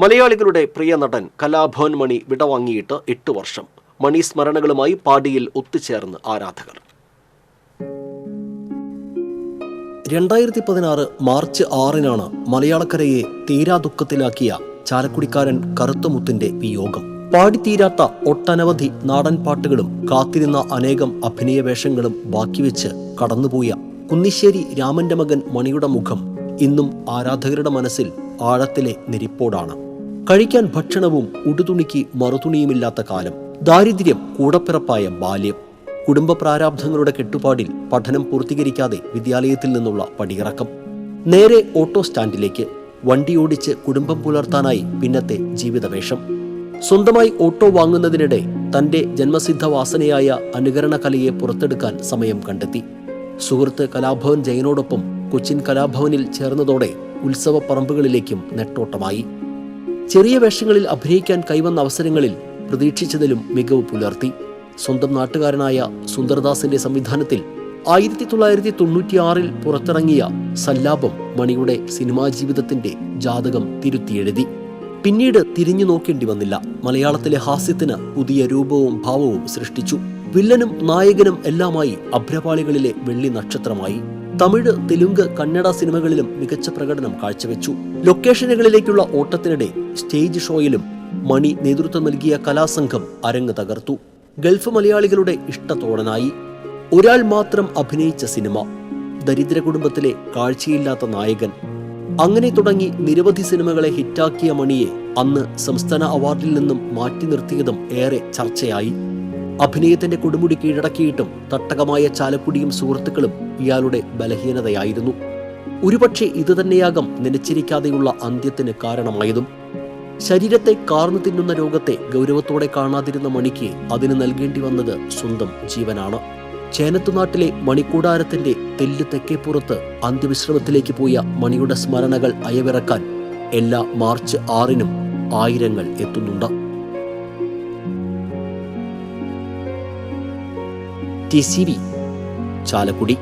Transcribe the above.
മലയാളികളുടെ പ്രിയ നടൻ കലാഭവൻ മണി വിടവാങ്ങിയിട്ട് എട്ട് വർഷം. മണി സ്മരണകളുമായി പാടിയിൽ ഒത്തുചേർന്ന് ആരാധകർ. രണ്ടായിരത്തി പതിനാറ് മാർച്ച് ആറിനാണ് മലയാളക്കരയെ തീരാ ദുഃഖത്തിലാക്കിയ ചാലക്കുടിക്കാരൻ കറുത്തമുത്തിന്റെ വിയോഗം. പാടിത്തീരാത്ത ഒട്ടനവധി നാടൻ പാട്ടുകളും കാത്തിരുന്ന അനേകം അഭിനയ വേഷങ്ങളും ബാക്കിവെച്ച് കടന്നുപോയ കുന്നിശ്ശേരി രാമന്റെ മകൻ മണിയുടെ മുഖം ഇന്നും ആരാധകരുടെ മനസ്സിൽ ആഴത്തിലെ നെരിപ്പോടാണ് കഴിക്കാൻ ഭക്ഷണവും ഉടുതുണിക്ക് മറുതുണിയുമില്ലാത്ത കാലം ദാരിദ്ര്യം കൂടപ്പിറപ്പായ ബാല്യം. കുടുംബ പ്രാരാബ്ധങ്ങളുടെ കെട്ടുപാടിൽ പഠനം പൂർത്തീകരിക്കാതെ വിദ്യാലയത്തിൽ നിന്നുള്ള പടിയിറക്കം. നേരെ ഓട്ടോ സ്റ്റാൻഡിലേക്ക് വണ്ടി ഓടിച്ച് കുടുംബം പുലർത്താനായി പിന്നത്തെ ജീവിതവേഷം. സ്വന്തമായി ഓട്ടോ വാങ്ങുന്നതിനിടെ തന്റെ ജന്മസിദ്ധ വാസനയായ അനുകരണ കലയെ പുറത്തെടുക്കാൻ സമയം കണ്ടെത്തി. സുഹൃത്ത് കലാഭവൻ ജയനോടൊപ്പം കൊച്ചിൻ കലാഭവനിൽ ചേർന്നതോടെ ഉത്സവ പറമ്പുകളിലേക്കും നെട്ടോട്ടമായി. ചെറിയ വേഷങ്ങളിൽ അഭിനയിക്കാൻ കൈവന്ന അവസരങ്ങളിൽ പ്രതീക്ഷിച്ചതിലും മികവ് പുലർത്തി. സ്വന്തം നാട്ടുകാരനായ സുന്ദർദാസിന്റെ സംവിധാനത്തിൽ ആയിരത്തി തൊള്ളായിരത്തി തൊണ്ണൂറ്റിയാറിൽ പുറത്തിറങ്ങിയ സല്ലാപം മണിയുടെ സിനിമാ ജീവിതത്തിന്റെ ജാതകം തിരുത്തിയെഴുതി. പിന്നീട് തിരിഞ്ഞു നോക്കേണ്ടി വന്നില്ല. മലയാളത്തിലെ ഹാസ്യത്തിന് പുതിയ രൂപവും ഭാവവും സൃഷ്ടിച്ചു. വില്ലനും നായകനും എല്ലാമായി അഭ്രപാളികളിലെ വെള്ളി നക്ഷത്രമായി. തമിഴ് തെലുങ്ക് കന്നഡ സിനിമകളിലും മികച്ച പ്രകടനം കാഴ്ചവെച്ചു. ലൊക്കേഷനുകളിലേക്കുള്ള ഓട്ടത്തിനിടെ സ്റ്റേജ് ഷോയിലും മണി നേതൃത്വം നൽകിയ കലാസംഘം അരങ്ങ് തകർത്തു. ഗൾഫ് മലയാളികളുടെ ഇഷ്ടത്തോടനായി ഒരാൾ മാത്രം അഭിനയിച്ച സിനിമ ദരിദ്ര കുടുംബത്തിലെ കാഴ്ചയില്ലാത്ത നായകൻ. അങ്ങനെ തുടങ്ങി നിരവധി സിനിമകളെ ഹിറ്റാക്കിയ മണിയെ അന്ന് സംസ്ഥാന അവാർഡിൽ നിന്നും മാറ്റി നിർത്തിയതും ഏറെ ചർച്ചയായി. അഭിനയത്തിന്റെ കൊടുമുടി കീഴടക്കിയിട്ടും തട്ടകമായ ചാലക്കുടിയും സുഹൃത്തുക്കളും ഇയാളുടെ ബലഹീനതയായിരുന്നു. ഒരുപക്ഷെ ഇതുതന്നെയാകും നനച്ചിരിക്കാതെയുള്ള അന്ത്യത്തിന് കാരണമായതും. ശരീരത്തെ കാർന്നു തിന്നുന്ന രോഗത്തെ ഗൗരവത്തോടെ കാണാതിരുന്ന മണിക്ക് അതിന് നൽകേണ്ടി വന്നത് സ്വന്തം ജീവനാണ്. ചേനത്തുനാട്ടിലെ മണിക്കൂടാരത്തിന്റെ തെല്ല് തെക്കേപ്പുറത്ത് അന്ത്യവിശ്രമത്തിലേക്ക് പോയ മണിയുടെ സ്മരണകൾ അയവിറക്കാൻ എല്ലാ മാർച്ച് ആറിനും ആയിരങ്ങൾ എത്തുന്നുണ്ട്. T C V Chalakudy.